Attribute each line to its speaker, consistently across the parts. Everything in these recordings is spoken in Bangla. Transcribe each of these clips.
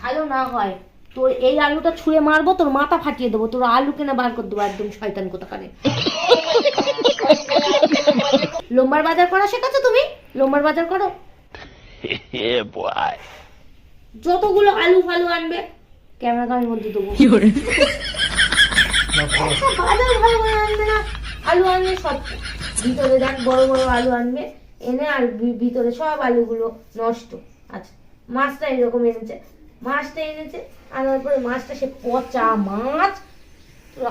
Speaker 1: ভালো না হয় তোর এই আলুটা ছুঁড়ে মারবো তোর মাথা ফাটিয়ে দেবো তোর আলু কেনা বার করে দেবো একদম শয়তান কোথাকারে। লোম্বার বাজার করা শেখাচ্ছো তুমি? লোম্বার বাজার করো। যতগুলো আলু ফালু আনবে ক্যামেরা কামের মধ্যে দেবো। বাজার ভালো করে আনবে না আলু আনবে সব। ভিতরে দেখ বড় বড় আলু আনবে এনে আর ভিতরে সব আলুগুলো নষ্ট। আচ্ছা মাছটা এরকম এনেছে। মাছটা এনেছে আনার পরে মাছটা সে পচা মাছ।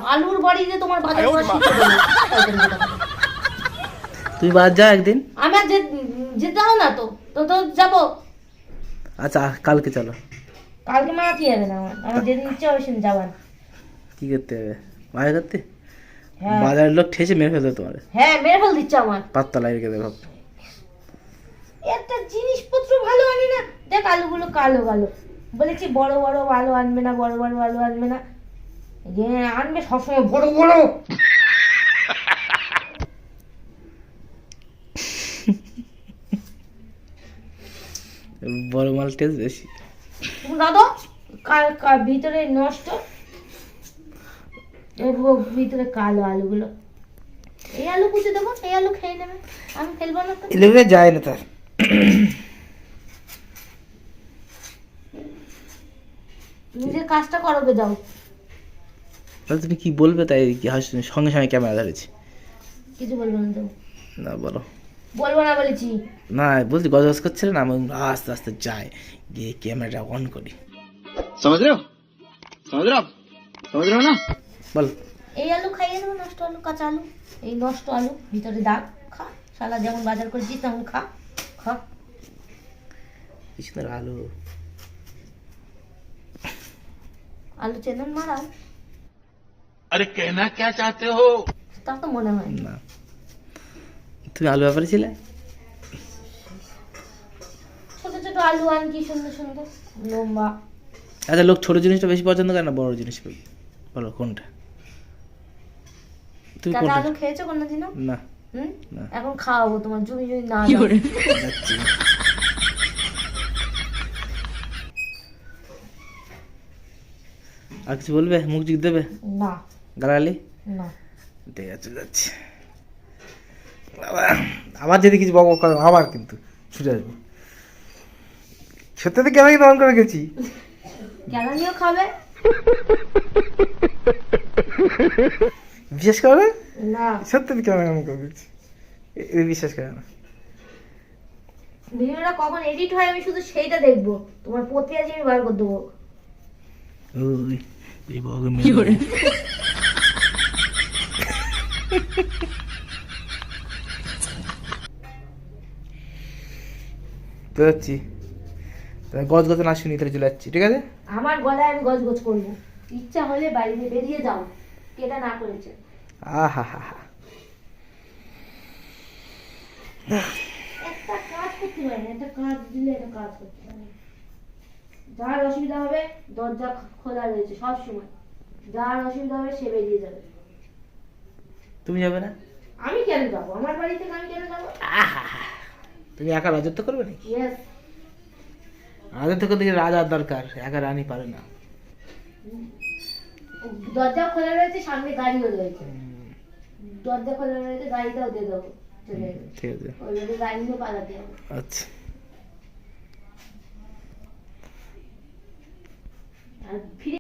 Speaker 1: আলুর বাড়িতে তোমার বাজার করা শিখে।
Speaker 2: তুই বাদ যা একদিন।
Speaker 1: আমি আর যে- যেতে হবে না তো তো তো যাব।
Speaker 2: আচ্ছা কালকে চলো।
Speaker 1: কালকে মাথি যাবে না? আমার আমার যেদিন ইচ্ছে হবে সেদিন যাবার
Speaker 2: কি করতে হবে? বাজার করতে?
Speaker 1: হ্যাঁ।
Speaker 2: বাজারের লোক ঠেসে মেরে ফেলবে তোমার।
Speaker 1: হ্যাঁ মেরে ফেল দিচ্ছে আমার।
Speaker 2: পাততলায় রেখে দেবে ভাব
Speaker 1: একটা জিনিসপত্র ভালো আনি না। দেখ আলুগুলো কালো কালো। বলেছি বড় বড় আলু আনবে না বড় বড় আলু আনবে না। যে আনবে সবসময় বড় বড়।
Speaker 2: বড় মাল টেস্ট বেশি।
Speaker 1: তুমি দাদা কাল কাল ভিতরে নষ্ট। ভিতরে কালো আলুগুলো। এই আলু কুচে দেবো এই আলু খেয়ে নেবে। আমি খেলব না তো।
Speaker 2: এলেবে যায় না তার।
Speaker 1: নিজের কাজটা করো বেদাও
Speaker 2: তাহলে তুমি কি বলবে তাই কি হাস সঙ্গে সঙ্গে ক্যামেরা ধরেছি?
Speaker 1: কিছু বলব না তো।
Speaker 2: না বলো।
Speaker 1: বলব না বলেছি।
Speaker 2: না বলছি গজগজ করছিল না আমি আস্তে আস্তে যাই গিয়ে ক্যামেরাটা অন করি।
Speaker 3: সমাজ রেও সমাজ রেও সমাজ না?
Speaker 2: বল।
Speaker 1: এই আলু খাইয়ে দেবো নষ্ট আলু কাঁচা আলু। এই নষ্ট আলু ভিতরে দাগ খা। শালা যেমন বাজার করেছি তেমন খা। খা।
Speaker 2: কিছু সুন্দর আলু।
Speaker 1: আলোচনা মারা
Speaker 3: আরে কেনা কে চাতে হো
Speaker 1: তা তো মনে হয়
Speaker 2: না তুমি আলু ব্যাপারে ছিলে
Speaker 1: ছোট ছোট আলু আন কি সুন্দর সুন্দর লম্বা
Speaker 2: আচ্ছা লোক ছোট জিনিসটা বেশি পছন্দ করে না বড় জিনিস বলো কোনটা? তুমি কোনটা?
Speaker 1: আলু খেয়েছো কোনদিনও?
Speaker 2: না।
Speaker 1: এখন খাওয়াবো তোমার জমি জমি না
Speaker 2: আর কিছু বলবে? মুখ জিক দেবে?
Speaker 1: না।
Speaker 2: গালাগালি?
Speaker 1: না।
Speaker 2: ঠিক আছে যাচ্ছি। আমার যদি কিছু বক করে আবার কিন্তু ছুটে আসব। সত্যি তো কেন অন করে গেছি
Speaker 1: কেলানিও খাবে?
Speaker 2: বিশ্বাস করে
Speaker 1: না?
Speaker 2: সত্যি তো কেন অন করে গেছি বিশ্বাস করে না।
Speaker 1: ভিডিওটা কখন এডিট হয় আমি শুধু সেইটা দেখব। তোমার প্রতি আজ আমি বার করে দেবো।
Speaker 2: ওই এই বগে মেরে তো যাচ্ছি গজ গজ না শুনি তাহলে চলে যাচ্ছি ঠিক আছে?
Speaker 1: আমার গলায় আমি গজ গজ করব। ইচ্ছা হলে বাড়িতে বেরিয়ে যাও কেটা না করেছে।
Speaker 2: আহা হা হা
Speaker 1: একটা কাজ করতে পারে একটা কাজ দিলে একটা কাজ করতে পারে না। যার অসুবিধা হবে দরজা খোলা রয়েছে সব সময়। যার অসুবিধা হবে সে বেরিয়ে যাবে।
Speaker 2: তুমি যাবে না?
Speaker 1: আমি কেন যাব? আমার বাড়ি থেকে আমি কেন যাব?
Speaker 2: তুমি একা রাজত্ব করবে নাকি?
Speaker 1: ইয়েস
Speaker 2: রাজত্ব করতে রাজার দরকার একা রানী পারে না।
Speaker 1: দরজা খোলা রয়েছে সামনে গাড়িও রয়েছে। দরজা খোলা রয়েছে গাড়িটাও দিয়ে দেবো
Speaker 2: ঠিক আছে।
Speaker 1: গাড়ি নিয়ে পালাতে হবে।
Speaker 2: আচ্ছা।
Speaker 1: আর ফিরে